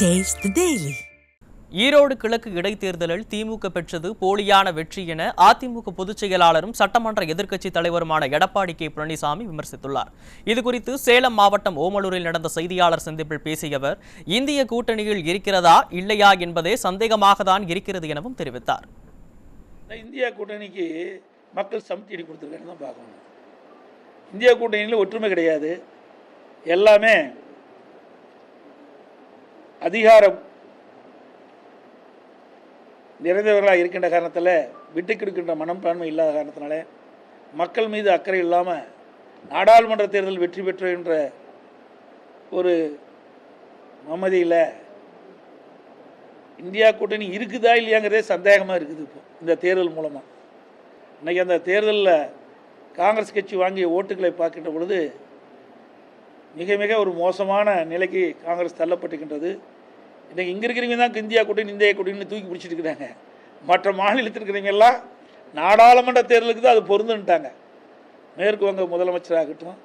The Daily. Erode கிழக்கு இடைத்தேர்தலில் திமுக பெற்றது போலியான வெற்றி என அதிமுக பொதுச் செயலாளரும் சட்டமன்ற எதிர்க்கட்சித் தலைவருமான எடப்பாடி கே பழனிசாமி விமர்சித்துள்ளார். இதுகுறித்து சேலம் மாவட்டம் ஓமலூரில் நடந்த செய்தியாளர் சந்திப்பில் பேசிய அவர் இந்திய கூட்டணியில் இருக்கிறதா இல்லையா என்பதே சந்தேகமாக தான் இருக்கிறது எனவும் தெரிவித்தார். இந்த இந்தியா கூட்டணிக்கு மக்கள் சமத்தி அடி கொடுத்துருக்கான்னு தான் பார்க்கணும். இந்தியா கூட்டணியில் ஒற்றுமை கிடையாது. எல்லாமே அதிகாரம் நிறைந்தவர்களாக இருக்கின்ற காரணத்தில் விட்டு கொடுக்கின்ற மனப்பான்மை இல்லாத காரணத்தினால மக்கள் மீது அக்கறை இல்லாமல் நாடாளுமன்ற தேர்தல் வெற்றி பெற்று என்ற ஒரு மமதியில் இந்தியா கூட்டணி இருக்குதா இல்லையாங்கிறதே சந்தேகமாக இருக்குது இப்போ இந்த தேர்தல் மூலமாக இன்றைக்கி அந்த தேர்தலில் காங்கிரஸ் கட்சி வாங்கிய ஓட்டுகளை பார்க்கின்ற பொழுது மிக மிக ஒரு மோசமான நிலைக்கு காங்கிரஸ் தள்ளப்பட்டுகின்றது இன்றைக்கி இங்கே இருக்கிறவங்க தான் இந்தியா கூட்டணி இந்தியா கூட்டணின்னு தூக்கி பிடிச்சிட்டு இருக்கிறாங்க. மற்ற மாநிலத்தில் இருக்கிறவங்க எல்லாம் நாடாளுமன்ற தேர்தலுக்கு தான் அது பொருந்துன்ட்டாங்க மேற்கு வங்க முதலமைச்சராகட்டும்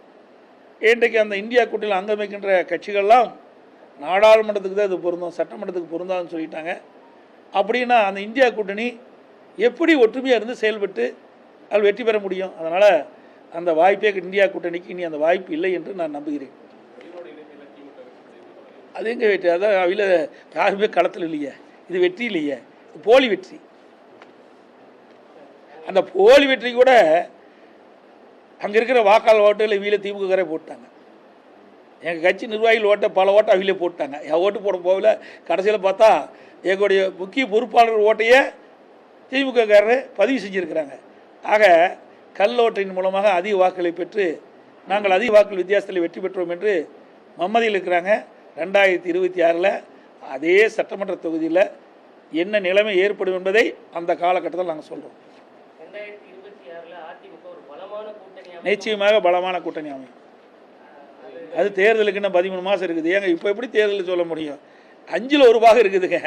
இன்றைக்கு அந்த இந்தியா கூட்டணியில் அங்கமைக்கின்ற கட்சிகள்லாம் நாடாளுமன்றத்துக்கு தான் இது பொருந்தும் சட்டமன்றத்துக்கு பொருந்தாதுன்னு சொல்லிட்டாங்க. அப்படின்னா அந்த இந்தியா கூட்டணி எப்படி ஒற்றுமையாக இருந்து செயல்பட்டு அதில் வெற்றி பெற முடியும்? அதனால் அந்த வாய்ப்பே இந்தியா கூட்டணிக்கு இனி அந்த வாய்ப்பு இல்லை என்று நான் நம்புகிறேன். அது எங்கே வெற்றி? அதான் அவையில் யாருமே களத்தில் இல்லையே. இது வெற்றி இல்லையே. இது போலி வெற்றி. அந்த போலி வெற்றி கூட அங்கே இருக்கிற வாக்காளர் ஓட்டுகளை வீல திமுகரே போட்டாங்க. எங்கள் கட்சி நிர்வாகிகள் ஓட்டை பல ஓட்டை அவையிலே போட்டாங்க. என் ஓட்டு போட போகல. கடைசியில் பார்த்தா எங்களுடைய முக்கிய பொறுப்பாளர் ஓட்டையே திமுககாரர் பதிவு செஞ்சுருக்கிறாங்க. ஆக கல் ஓட்டின் மூலமாக அதிக வாக்குகளை பெற்று நாங்கள் அதிக வாக்குகள் வித்தியாசத்தில் வெற்றி பெற்றோம் என்று மம்மதியில் இருக்கிறாங்க. ரெண்டாயிரத்தி இருபத்தி ஆறில் அதே சட்டமன்ற தொகுதியில் என்ன நிலைமை ஏற்படும் என்பதை அந்த காலகட்டத்தில் நாங்கள் சொல்கிறோம். நிச்சயமாக பலமான கூட்டணி அமையும். அது தேர்தலுக்கு இன்னும் பதிமூணு மாதம் இருக்குது. ஏங்க இப்போ எப்படி தேர்தல் சொல்ல முடியும்? அஞ்சில் ஒரு பாகம் இருக்குதுங்க.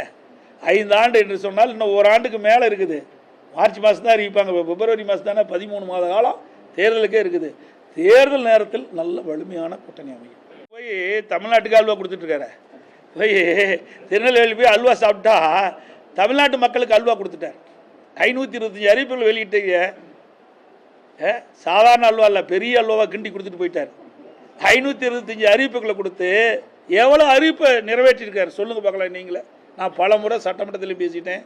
ஐந்து ஆண்டு என்று சொன்னால் இன்னும் ஒரு ஆண்டுக்கு மேலே இருக்குது. மார்ச் மாதம் தான் அறிவிப்பாங்க. இப்போ பிப்ரவரி மாதம் தானே பதிமூணு மாத காலம் தேர்தலுக்கே இருக்குது. தேர்தல் நேரத்தில் நல்ல வலிமையான கூட்டணி அமையும். போய் தமிழ்நாட்டுக்கு அல்வா கொடுத்துட்ருக்காரு போய் திருநெல்வேலி போய் அல்வா சாப்பிட்டா தமிழ்நாட்டு மக்களுக்கு அல்வா கொடுத்துட்டார். ஐநூற்றி இருபத்தஞ்சி அறிவிப்புகள் வெளியிட்டீங்க. சாதாரண அல்வா இல்லை பெரிய அல்வாவாக கிண்டி கொடுத்துட்டு போயிட்டார். ஐநூற்றி இருபத்தஞ்சி அறிவிப்புகளை கொடுத்து எவ்வளோ அறிவிப்பை நிறைவேற்றியிருக்காரு சொல்லுங்கள் பார்க்கலாம் நீங்களே. நான் பல முறை சட்டமன்றத்திலையும் பேசிட்டேன்.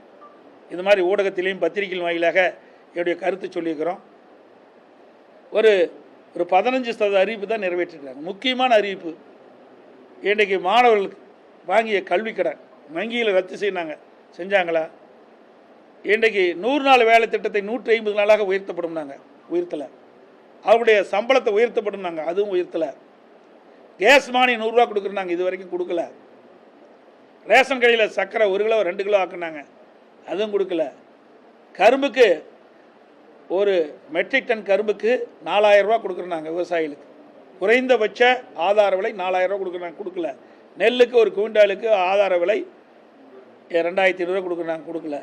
இது மாதிரி ஊடகத்திலையும் பத்திரிகையின் வாயிலாக என்னுடைய கருத்து சொல்லியிருக்கிறோம். ஒரு ஒரு பதினஞ்சு சதவீத அறிவிப்பு தான் நிறைவேற்றிருக்காங்க. முக்கியமான அறிவிப்பு இன்றைக்கு மாணவர்களுக்கு வாங்கிய கல்வி கடன் வங்கியில் ரத்து செய்யினாங்க செஞ்சாங்களா? இன்றைக்கு நூறு நாள் வேலை திட்டத்தை நூற்றி ஐம்பது நாளாக உயர்த்தப்படும்னாங்க உயர்த்தலை. அவருடைய சம்பளத்தை உயர்த்தப்படும் நாங்கள் அதுவும் உயர்த்தலை. கேஸ் மானி நூறுரூவா கொடுக்குறாங்க இது வரைக்கும் கொடுக்கல. ரேஷன் கடையில் சர்க்கரை ஒரு கிலோ ரெண்டு கிலோ ஆக்குனாங்க. அதுவும் கொடுக்கல. கரும்புக்கு ஒரு மெட்ரிக் டன் கரும்புக்கு நாலாயிரம் ரூபா நாங்கள் விவசாயிகளுக்கு. குறைந்தபட்ச ஆதார விலை நாலாயிரம் ரூபா கொடுக்குறாங்க கொடுக்கல. நெல்லுக்கு ஒரு குவிண்டாலுக்கு ஆதார விலை ரெண்டாயிரத்தி இருபது கொடுக்குறாங்க கொடுக்கல.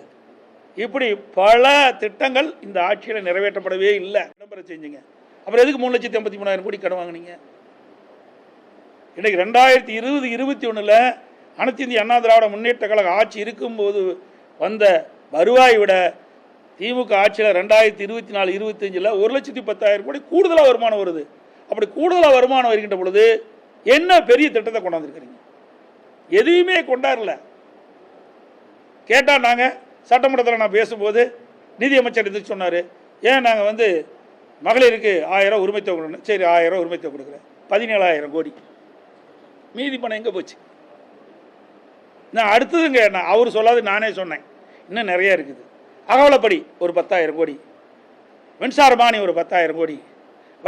இப்படி பல திட்டங்கள் இந்த ஆட்சியில் நிறைவேற்றப்படவே இல்லை. விளம்பரம் செஞ்சுங்க. அப்புறம் எதுக்கு மூணு லட்சத்தி ஐம்பத்தி மூணாயிரம் கோடி கடன் வாங்கினீங்க? இன்னைக்கு ரெண்டாயிரத்தி இருபது இருபத்தி ஒன்றில் அனைத்து இந்திய அண்ணா திராவிட முன்னேற்ற கழக ஆட்சி இருக்கும்போது வந்த வருவாய் விட திமுக ஆட்சியில் ரெண்டாயிரத்தி இருபத்தி நாலு இருபத்தஞ்சில் ஒரு லட்சத்தி பத்தாயிரம் கோடி கூடுதலாக வருமானம் வருது. அப்படி கூடுதலாக வருமானம் வருகின்ற பொழுது என்ன பெரிய திட்டத்தை கொண்டாந்துருக்கிறீங்க? எதையுமே கொண்டாடல. கேட்டால் நாங்கள் சட்டமன்றத்தில் நான் பேசும்போது நிதியமைச்சர் எதுக்கு சொன்னார். ஏன் நாங்கள் வந்து மகளிருக்கு ஆயிரம் உரிமை தொகை கொடுக்கணும். சரி ஆயிரம் உரிமை தொகை கொடுக்குறேன். பதினேழாயிரம் கோடி. மீதி பணம் எங்கே போச்சு? நான் அடுத்ததுங்க நான் அவர் சொல்லாது நானே சொன்னேன். இன்னும் நிறைய இருக்குது. அகவலப்படி ஒரு பத்தாயிரம் கோடி. மின்சார பாணி ஒரு பத்தாயிரம் கோடி.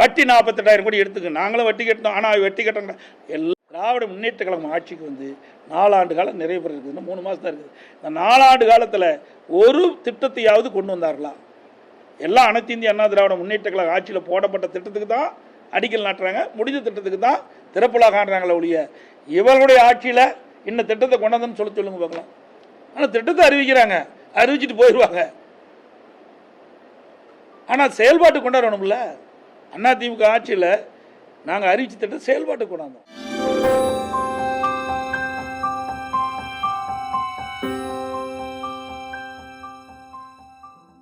வட்டி நாற்பத்தெட்டாயிரம் கோடி எடுத்துக்க. நாங்களும் வட்டி கட்டணும் ஆனால் வட்டி கட்டணும் எல்லா திராவிட முன்னேற்ற கழகம் ஆட்சிக்கு வந்து நாலாண்டு காலம் நிறைய பேர் இருக்குது இன்னும் மூணு மாதம் தான் இருக்குது. இந்த நாலாண்டு காலத்தில் ஒரு திட்டத்தையாவது கொண்டு வந்தார்களா? எல்லாம் அனைத்து இந்திய அண்ணா திராவிட முன்னேற்ற கழக ஆட்சியில் போடப்பட்ட திட்டத்துக்கு தான் அடிக்கல் நாட்டுறாங்க. முடிஞ்ச திட்டத்துக்கு தான் திறப்புலாக ஆடுறாங்களே ஒழிய இவர்களுடைய ஆட்சியில் இன்ன திட்டத்தை கொண்டாந்தன்னு சொல்ல சொல்லுங்க பார்க்கலாம். ஆனால் திட்டத்தை அறிவிக்கிறாங்க. அறிவிச்சிட்டு போயிடுவாங்க ஆனால் செயல்பாட்டு கொண்டாடணும்ல. அதிமுக ஆட்சியில் நாங்கள் அறிவிச்ச திட்டம் செயல்பாட்டு கொண்டாந்தோம்.